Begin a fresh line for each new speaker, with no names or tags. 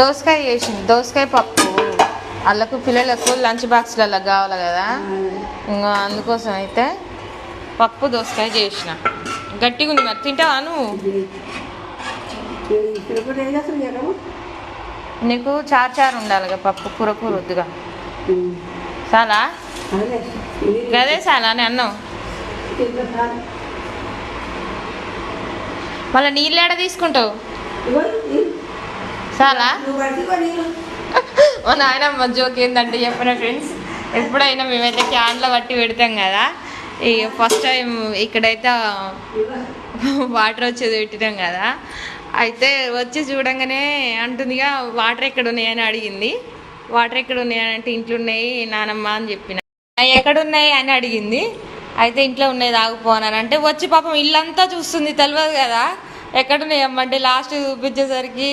దోసకాయ చేసింది. దోసకాయ పప్పు. వాళ్ళకు పిల్లలకు లంచ్ బాక్స్లలో కావాలి కదా. ఇంకా అందుకోసం అయితే పప్పు దోసకాయ చేసిన. గట్టిగా ఉంది మరి. తింటావా నువ్వు? నీకు చార్ చారు ఉండాలి కదా పప్పు. కూర కూర వద్దుగా. చాలా గదే చాలా అని అన్నావు. మళ్ళీ నీళ్ళు ఏడ తీసుకుంటావు? చాలా మా నాయనమ్మ జోక్ ఏంటంటే చెప్పిన ఫ్రెండ్స్ ఎప్పుడైనా మేమైతే క్యాన్లో పట్టి పెడతాం కదా ఈ ఫస్ట్ టైం ఇక్కడైతే వాటర్ వచ్చేది పెట్టినాం కదా. అయితే వచ్చి చూడంగానే అంటుందిగా వాటర్ ఎక్కడ ఉన్నాయని అడిగింది. వాటర్ ఎక్కడ ఉన్నాయని అంటే ఇంట్లో ఉన్నాయి నానమ్మ అని చెప్పిన. "అయ్యి ఎక్కడ ఉన్నాయి అని అడిగింది. అయితే ఇంట్లో ఉన్నాయి తాగుపోనాను అంటే వచ్చి పాపం ఇల్లంతా చూస్తుంది తెలియదు కదా. ఎక్కడ ఉన్నాయి అమ్మంటే లాస్ట్ చూపించేసరికి